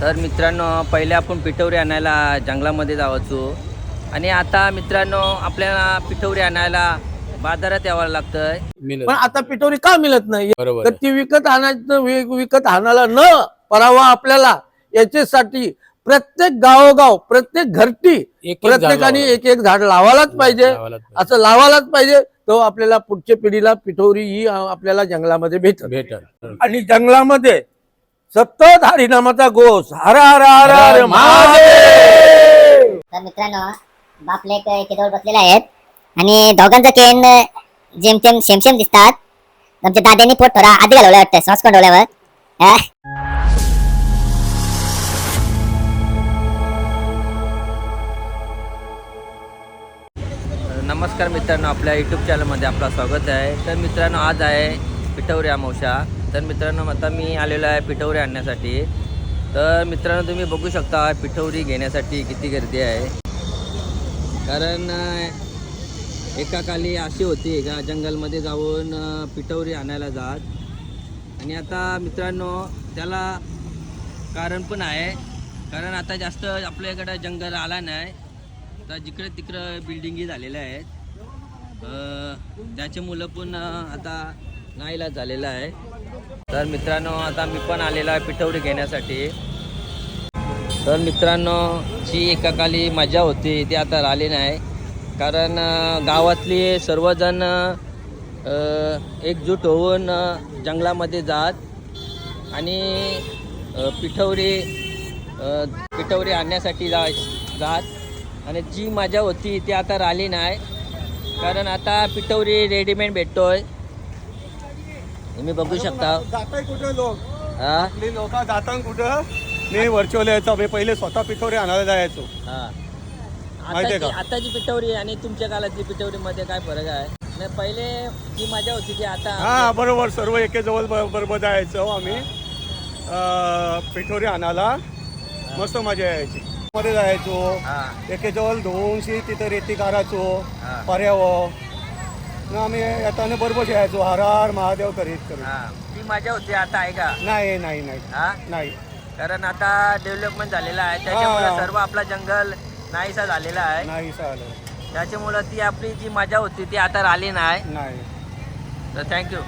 तर मित्रांनो पहिले आपण पिठवरी आणायला जंगलामध्ये जावायचो आणि आता मित्रांनो आपल्याला पिठवरी आणायला बाजारात यावं लागतंय. पण आता पिठोरी का मिळत नाही? बरोबर तर ती विकत आणायचं वि- विकत आणायला न परावा आपल्याला याच्यासाठी प्रत्येक गावोगाव प्रत्येक घरटी एक प्रत्येकाने. एक एक झाड लावायलाच पाहिजे. असं लावायलाच पाहिजे तो आपल्याला पुढच्या पिढीला पिठोरी ही आपल्याला जंगलामध्ये भेटत भेटल. आणि जंगलामध्ये सतत हरिनामाचा घोष. हर हर हर हर महादेव! तर मित्रांनो बाप लेक एकेजवळ बसलेले आहेत. आणि दोघांचा केन जेमतेम सेम दिसतात. आमच्या दाद्यांनी पोट थोडा आधी घालवला वाटतं श्वास कोंडवल्यावर? नमस्कार मित्रांनो आपल्या यूट्यूब चॅनलमध्ये आपलं स्वागत आहे. तर मित्रांनो आज आहे पिठवरी अमावस्या तर मित्रांनो आता मी आलेलो आहे पिठवरी आणण्यासाठी. तर मित्रांनो तुम्ही बघू शकता पिठवरी घेण्यासाठी किती गर्दी आहे. कारण एका काली अशी होती का जंगलमध्ये जाऊन पिठवरी आणायला जात. आणि आता मित्रांनो त्याला कारण पण आहे. कारण आता जास्त आपल्याकडं जंगल आला नाही. तर जिकडे तिकडं बिल्डिंगी झालेल्या आहेत. त्याचे मुलं पण आता नाईलाज झालेलं आहे. तर मित्रांनो आता मी पण आलेलो आहे पिठवडी घेण्यासाठी. तर मित्रांनो जी एकाकाली मजा होती ती आता राहिली नाही. कारण गावातली सर्वजण एकजूट होऊन जंगलामध्ये जात आणि अं, पिठवरी पिठवरी आणण्यासाठी जा जात. आणि जी मजा होती ती आता राहिली नाही. कारण आता पिठवरी रेडीमेड भेटतोय. तुम्ही बघू शकता. जाताय कुठे लोक? हा? आपली लोक जातात कुठं? मी व्हर्च्युअल यायचो मी पहिले स्वतः पिठोरी आणायला जायचो. हा. माहितीये आताची का? आताची पिठवरी आणि तुमच्या काळातली पिठवरीमध्ये काय फरक आहे? नाही पहिले जी मजा होती ती आता हा बरोबर. सर्व एकेजवळ ब- बरोबर जायचो आम्ही. अं, पिठोरी आणायला. मस्त मजा यायची. मध्ये जायचो. हा. एकेजवळ धुवूनशी तिथं रेती काढायचो. हा. पर्यावं आम्ही येताना बरोबर यायचो हर हर महादेव करीत करीत हा. ती मजा होती आता आहे का? नाही नाही नाही. हा? नाही. कारण आता डेव्हलपमेंट झालेलं आहे. त्याच्यामुळे. सर्व आपला जंगल नाहीसा झालेला आहे. नाही चालेल त्याच्यामुळं ती आपली जी मजा होती ती आता राहिली नाही. नाही. तर थँक्यू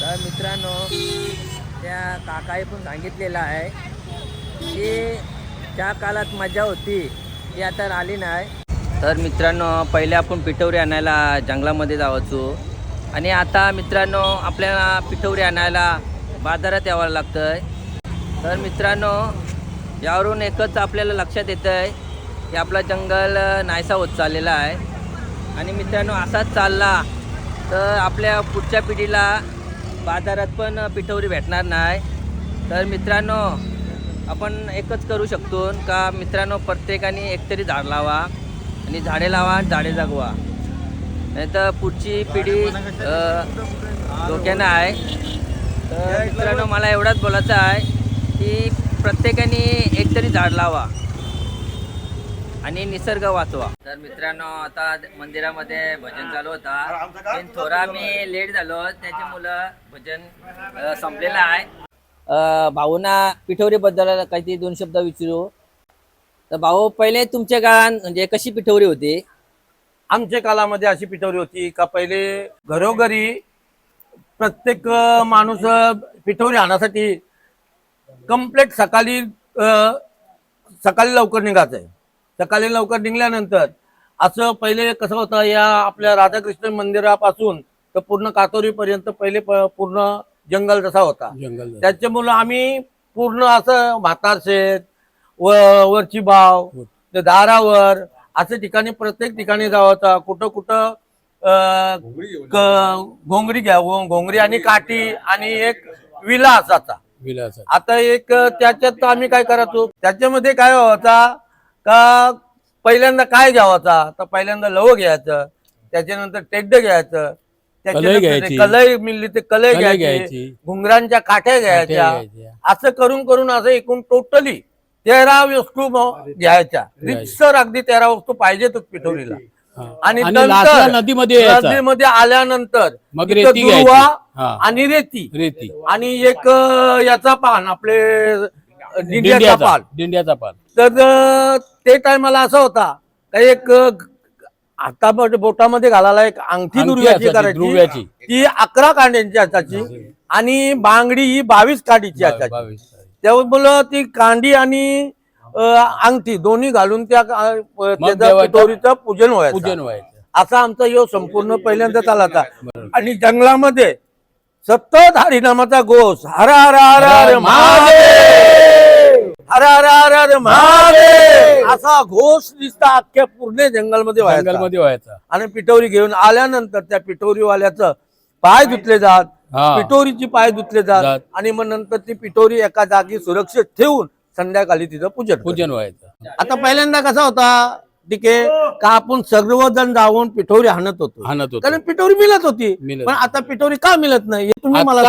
तर मित्रांनो त्या काकाई पण सांगितलेलं आहे की ज्या काळात मजा होती ती आता राहिली नाही. तर मित्रांनो पहिले आपण पिठवरी आणायला जंगलामध्ये जावायचो. आणि आता मित्रांनो आपल्याला पिठवरी आणायला बाजारात यावं लागतं आहे तर मित्रांनो यावरून एकच आपल्याला लक्षात येतं आहे की आपला जंगल नाहीसा होत चाललेला आहे. आणि मित्रांनो असाच चालला तर आपल्या पुढच्या पिढीला बाजारात पण पिठवरी भेटणार नाही. तर मित्रांनो आपण एकच करू शकतो का? मित्रांनो प्रत्येकाने एकतरी झाड लावा. आणि झाडे लावा झाडे जगवा. नाही तर पुढची पिढी धोक्यानं आहे. तर मित्रांनो मला एवढाच बोलायचं आहे की प्रत्येकाने एकतरी झाड लावा आणि निसर्ग वाचवा. तर मित्रांनो आता मंदिरामध्ये भजन चालू होता. पण थोडा मी लेट झालो त्याची मुलं भजन संपलेलं आहे. भाऊना पिठवरी बद्दल काहीतरी दोन शब्द विचारू. तर भाऊ पहिले तुमच्या काळात म्हणजे कशी पिठवरी होती? आमच्या काळामध्ये अशी पिठवरी होती का पहिले घरोघरी प्रत्येक माणूस पिठवरी आणण्यासाठी कम्प्लेट सकाळी सकाळी लवकर निघायचंय सकाळी लवकर निघल्यानंतर असं पहिले कसं होतं या आपल्या राधाकृष्ण मंदिरापासून तर पूर्ण कातोरीपर्यंत पहिले पूर्ण जंगल जसा होता. जंगल त्याच्यामुळं आम्ही पूर्ण असं भातार शेत व वरची बाव ते दारावर असं ठिकाणी प्रत्येक ठिकाणी जावायचा कुठं कुठं घोंगरी घ्या. घोंगरी आणि काठी आणि एक विला असायचा विलास आता एक त्याच्यात आम्ही काय करायचो? त्याच्यामध्ये काय व्हायचा का पहिल्यांदा काय घ्यावाचा तर पहिल्यांदा लव घ्यायचं. त्याच्यानंतर टेड्ड घ्यायचं. त्याच्यानंतर कलई मिळली ते कलई कलई घ्यायची. घुंगरांच्या काठ्या घ्यायच्या. असं करून करून असं एकूण टोटली तेरा वस्तू म- घ्यायच्या. रितसर अगदी तेरा वस्तू पाहिजेतच पिठवलीला हा. आणि नंतर नदीमध्ये. नदीमध्ये आल्यानंतर. दुर्वा हा. आणि रेती. रेती. आणि एक याचा पान आपले दिंड्याचा पाल दिंड्याचा पाल तर ते टायमाला असा होता का एक आता बोटामध्ये घालायला एक अंगठी दुर्व्याची करायची. ती अकरा कांड्यांची असायची आणि बांगडी ही बावीस काडीची असायची. त्यामुळं ती कांडी आणि अंगठी दोन्ही घालून त्या त्याचं पूजन व्हायचं. पूजन व्हायचं. असा आमचा यो संपूर्ण पहिल्यांदा चालला होता. आणि जंगलामध्ये सतत हरिनामाचा घोष हर हर हर हर महादेव! हर हर हर हर महादेव! असा घोष दिसता अख्ख्या पूर्ण जंगलमध्ये व्हायचा. आणि पिठोरी घेऊन आल्यानंतर त्या पिठोरीवाल्याचं पाय धुतले जात. पिठोरीची पाय धुतले जात. आणि मग नंतर ती पिठोरी एका जागी सुरक्षित ठेवून संध्याकाळी तिचं पूजन पूजन व्हायचं. आता पहिल्यांदा कसा होता टिके का आपण सर्वजण जाऊन पिठोरी हाणत होतो? हाणत होतो. कारण पिठोरी मिळत होती. पण आता पिठोरी का मिळत नाही? हे तुम्ही मला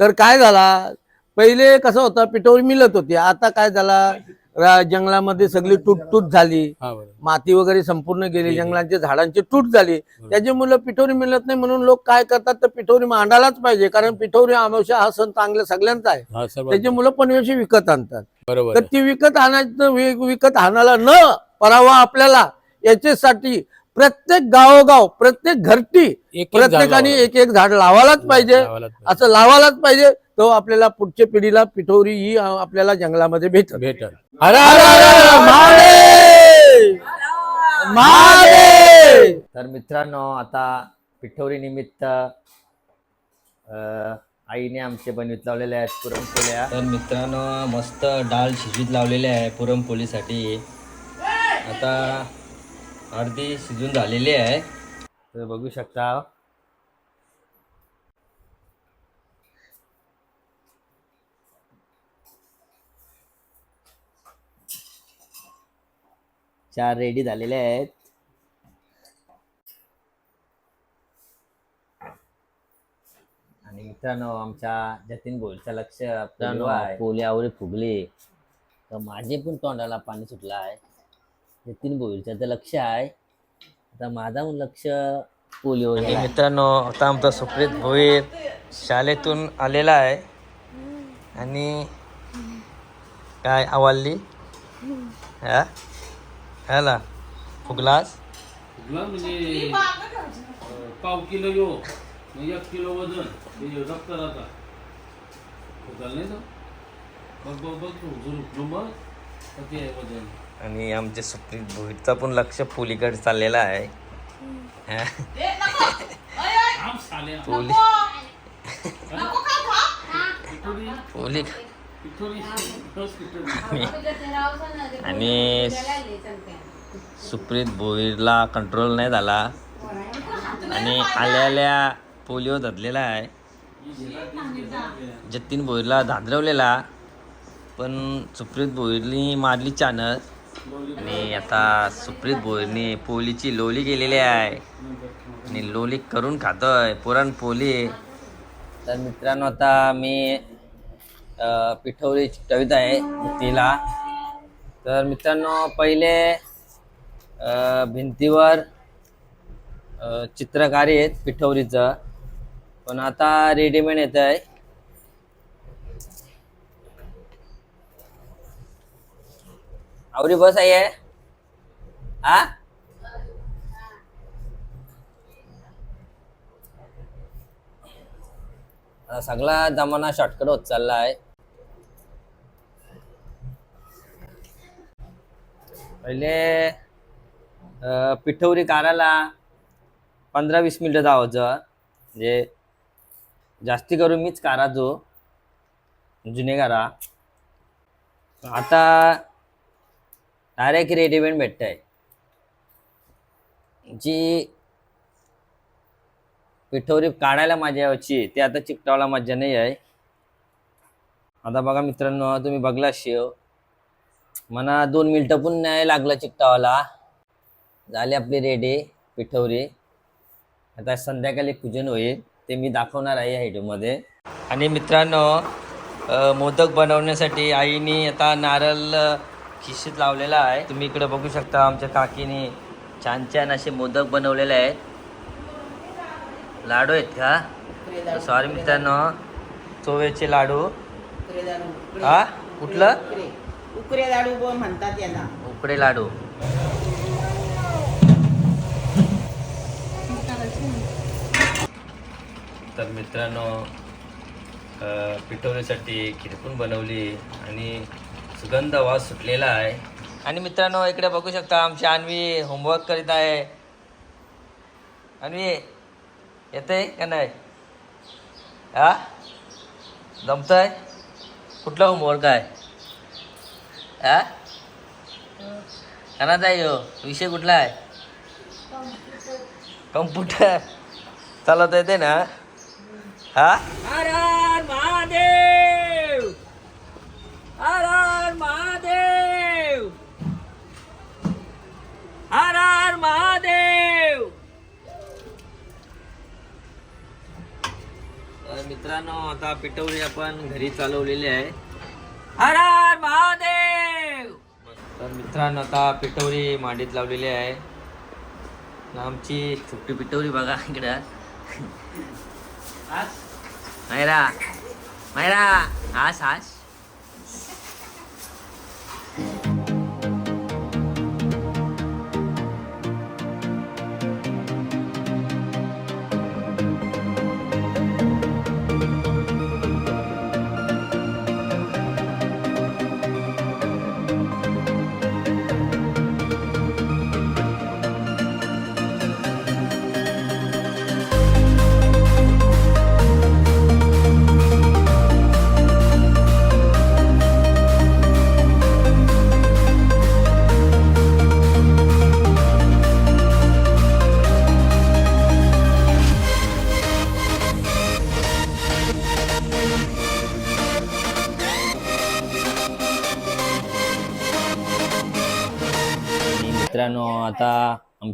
तर काय झाला? पहिले कसं होतं पिठोरी मिळत होती. आता काय झाला? रा- जंगलामध्ये सगळी तुटतूट झाली. हा बरोबर. माती वगैरे संपूर्ण गेली जंगलांची झाडांची तूट झाली. त्याच्यामुळे पिठोरी मिळत नाही म्हणून लोक काय करतात तर पिठोरी मांडायलाच पाहिजे. कारण पिठोरी अमावस्या हा सण चांगला सगळ्यांचा आहे. हा सर्व त्याची मुलं पनवेशी विकत आणतात. बरोबर तर आहे. ती विकत आणायचं वि- विकत आणायला न परावा आपल्याला याच्यासाठी प्रत्येक गावोगाव प्रत्येक घरटी प्रत्येकाने. एक एक झाड लावायलाच पाहिजे. असं लावायलाच पाहिजे तो आपल्याला पुढच्या पिढीला पिठोरी ही आपल्याला जंगलामध्ये महादेव! महादेव! तर मित्रांनो आता पिठोरी निमित्त अ, आईने आमचे बनवीत लावलेले आहेत पुरणपोळ्या. तर मित्रांनो मस्त डाळ शिजवीत लावलेले आहे पुरणपोळीसाठी. आता अर्धी शिजून झालेली आहे. तर बघू शकता. चार रेडी झालेले आहेत. आणि मित्रांनो आमच्या जतीन गोलचं लक्ष मित्रांनो पोल्यावर फुगले. तर माझे पण तोंडाला पाणी सुटलं आहे. जतीन गोलचं तर लक्ष आहे. आता माझा पण लक्ष पोलिओ मित्रांनो आता आमचा सुप्रीत भोईर शाळेतून आलेला आहे. आणि काय आवालली हा? ह्याला फुगलास म्हणजे पाव किलो यो एक किलो वजन. रक्त राहता नाही बघ बघ बघ किती वजन. आणि आमचे सुप्रीत भोईरचा पण लक्ष पोलीकडे चाललेला आहे. हा? पोली पोली आणि सुप्रीत भोईरला कंट्रोल नाही झाला. आणि आल्या आल्या पोलिओ धरलेला आहे. जतीन भोईरला धांदरवलेला. पण सुप्रीत भोईरनी मारली चानस आणि आता सुप्रीत भोईरनी पोलीची लोली केलेली आहे. आणि लोली करून खातोय पुरणपोळी तर मित्रांनो आता मी पिठवली कविता चिकटवीत आहे तिला. तर मित्रांनो पहिले भिंतीवर चित्रकारी आहेत पिठवरीचं पण आता रेडीमेड येत आहे आवरी बस आहे हा. सगळा जमाना शॉर्टकट होत चालला आहे पहिले अं, पिठवरी काढायला पंधरा वीस मिनिटं जावायचं म्हणजे जास्ती करून मीच काढायचो जुने कारा. आता डायरेक्ट रेडीमेड भेटत आहे जी पिठोरी काढायला मजा यायची ते आता चिकटावला मजा नाही आहे. आता बघा मित्रांनो तुम्ही बघला शिव. मला दोन मिनटं पण नाही लागलं चिकटावाला. झाली आपली रेडी पिठवरी आता संध्याकाळी पूजन होईल ते मी दाखवणार आहे या व्हिडिओमध्ये आणि मित्रांनो मोदक बनवण्यासाठी आईने आता नारळ अ, खिशीत लावलेला आहे. तुम्ही इकडे बघू शकता आमच्या काकीने छान छान असे मोदक बनवलेले आहेत. लाडू आहेत का? सॉरी मित्रांनो चोवेचे लाडू. हा? कुठलं? उकरे लाडू म्हणतात याला. उकडे लाडू. तर मित्रांनो पिठोरीसाठी खिरपून बनवली आणि सुगंध वास सुटलेला आहे. आणि मित्रांनो इकडे बघू शकता आमची अन्वी होमवर्क करीत आहे. अन्वी येते का नाही? हा? जमतंय? कुठला होमवर्क आहे? हा? कनात आहे ह्यो विषय कुठला आहे? कम्प्युटर. चालवता येते ना? हा? हर हर महादेव! हर हर महादेव! तर मित्रांनो आता पिठवली आपण घरी चालवलेली आहे. हर हर महादेव! तर मित्रांनो आता पिठवरी मांडीत लावलेली आहे. आमची छोटी पिठवरी बघा इकडं. मायरा मायरा हास हास.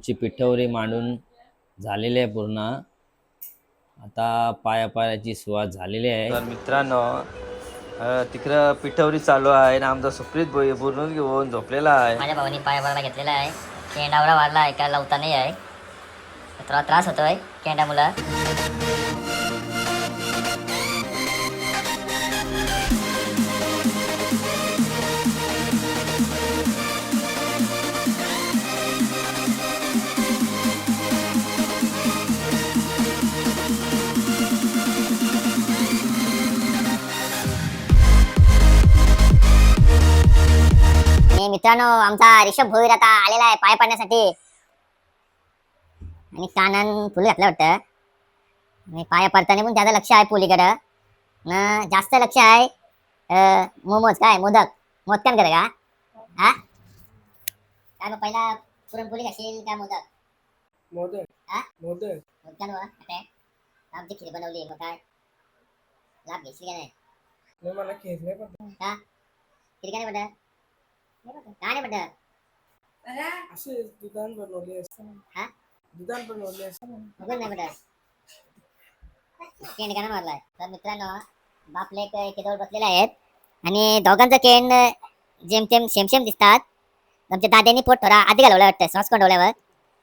आमची पिठवरी मांडून झालेली आहे पूर्ण. आता पाया पायाची सुरुवात झालेली आहे. तर मित्रांनो अ, तिकडं पिठवरी चालू आहे आणि आमचा सुप्रीत बोई पूर्ण घेऊन झोपलेला आहे. माझ्या भावानी पाय भरायला घेतलेला आहे. केंडावरा वाढला आहे काय लावता नाही आहे. थोडा त्रास होतोय केंडा मुला. मित्रांनो आमचा रिषभ भोईर आता आलेला आहे पाय पाडण्यासाठी. आणि कानान फुल घातलं वाटतं. आणि पाया पडताना पण त्याचं लक्ष आहे पुलीकडं. न जास्त लक्ष आहे मोमोज काय मोदक? मोदकांकडे का? हा? काय मग पहिला पुरणपोळी खाशील काय मोदक? मोदक. हा? मोदक. मोदकांवर काय आमची खीर बनवली मग काय? लाभ घेशील का नाही? मला खेळ नाही पडत का खीर काय नाही पडत काय असे दुधान बनवले हा? दुधान बनवले बघून नाही केंड गाणं मारलाय तर मित्रांनो बापले एक एकेजवळ बसलेले आहेत आणि दोघांचं केंड जेमतेम सेम सेम दिसतात आमच्या दाद्यांनी पोट थोडा आधी घालवला वाटतं सॉस कोंडवल्यावर?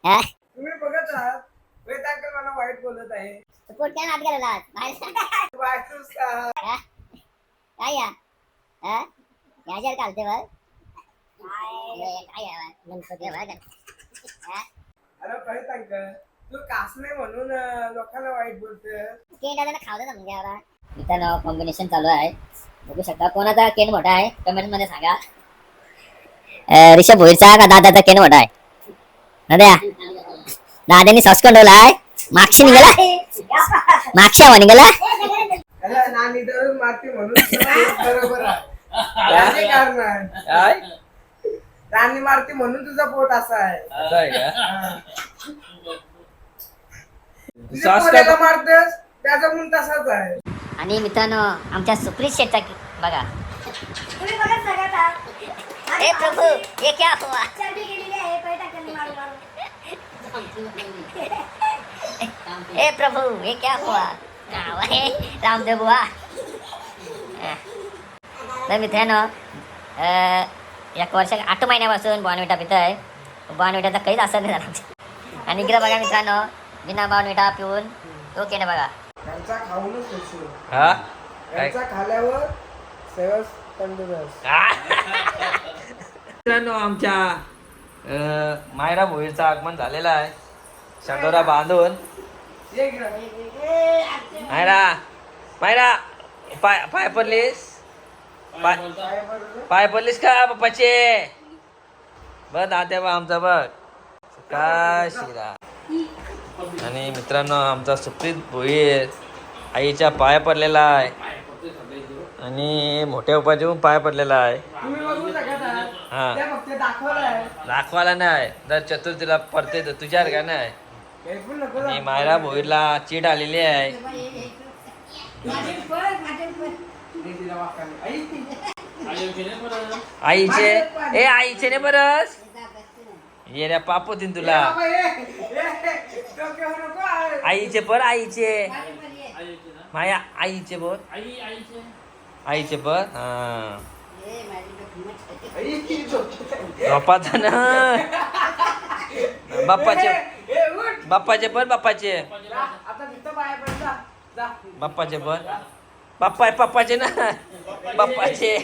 तुम्ही बघत आहात वेद अंकल मला वाईट बोलत आहे पोट काय घालवला बाहेर? काय या? याच्यावर घालते बघ अरे वेद अंकल तू कास नाही म्हणून अं, लोकांना वाईट बोलते केंड आता खावलं ना म्हणजे आता. कॉम्बिनेशन चालू आहे. बघू शकता कोणाचा केंड मोठा आहे? कमेंटमध्ये सांगा. अं, ऋषभ भोईरचा का दादाचा केंड मोठा आहे? नद्या. दादानी सॉस कोंडवलाय मागशी निघाला. मागशी आवा निघाला. त्याला नानी धरून मारती म्हणून बरोबर आहे. आहे काय? राणी मारती म्हणून तुझं पोट असं आहे. असं आहे का. तुझ्या सॉस का- पोऱ्याला मारतेस त्याचा म्हणून तसाच आहे. आणि मित्रांनो आमच्या सुप्रीत शेटचा बघा. हे प्रभू हे क्या हुआ? हे प्रभू हे क्या हुआ? नाव आहे रामदेव बुवा. तर मित्रांनो अं, एक वर्ष आठ महिन्यापासून बॉनविटा पित आहे बॉनविटाचा काहीच असर नाही झाला. आणि इकडे बघा मित्रांनो बिना बॉनविटा पिऊन तो केलं बघा. त्यांचा खाऊनच हा? खाल्यावर तंदुरुस्त. मित्रांनो आमच्या मायरा भोईरचं आगमन झालेलं आहे. शंडोरा बांधून. मायरा मायरा पाय पाय पडलीस? पाय पाय पडलीस का पप्पाचे? बघ दात्या बा आमचा बघ. काय शिरा. आणि मित्रांनो आमचा सुप्रीत भोईर आईच्या पाय पडलेला आहे. आणि मोठ्या उपाची पण पाय पडलेला आहे. हा. दाखवायला नाही जर चतुर्थीला पडते तर तुझ्यावर का नाही आणि मायरा भोईरला चीट आलेली आहे. आईचे ए आईचे ने बरस ये रे पाप होतीन तुला. आईचे पर आईचे माया आईचे बोल. आईचे पर हा. बापाचा ना. बाप्पाचे. बाप्पाचे पर बाप्पाचे. बाप्पाचे पर बाप्पा पप्पाचे ना बाप्पाचे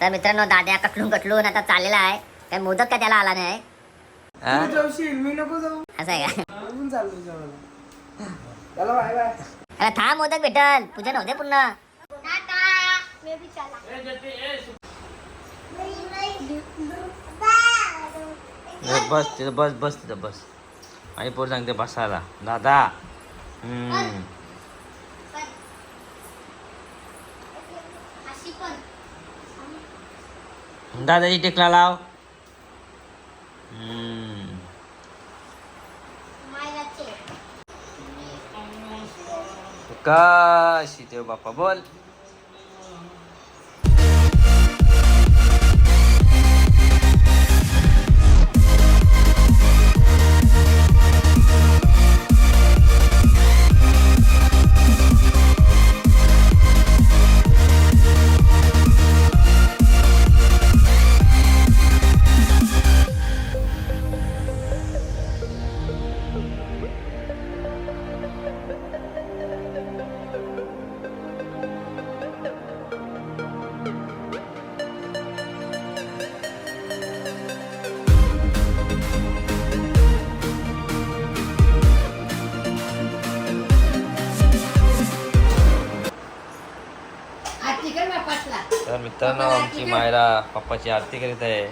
तर मित्रांनो दाद्या कटलून कटलून आता चाललेला आहे. काय मोदक काय त्याला आला नाही. हा? तू जाऊशील मी नको जाऊ. असं आहे का? निघून चाललो जेवायला चला बाय बाय अरे थांब मोदक भेटल. पूजन होते पुन्हा ए, बस तिथं बस बस तिथं बस. आई पोर सांगते बसायला. दादा हम्म. दादाची टेकला लाव हम्म. काशी देव बाप्पा तर आमची मायरा पप्पाची आरती करीत आहे.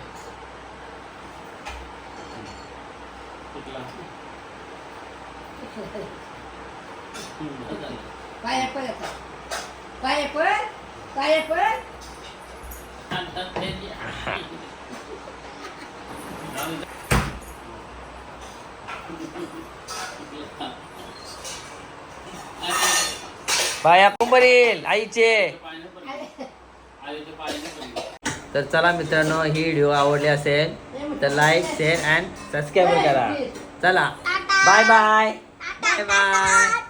पाया कुंभरील आईचे. तर चला मित्रांनो ही व्हिडिओ आवडली असेल तर लाईक शेअर अँड सबस्क्राईब करा. चला. Bye bye bye bye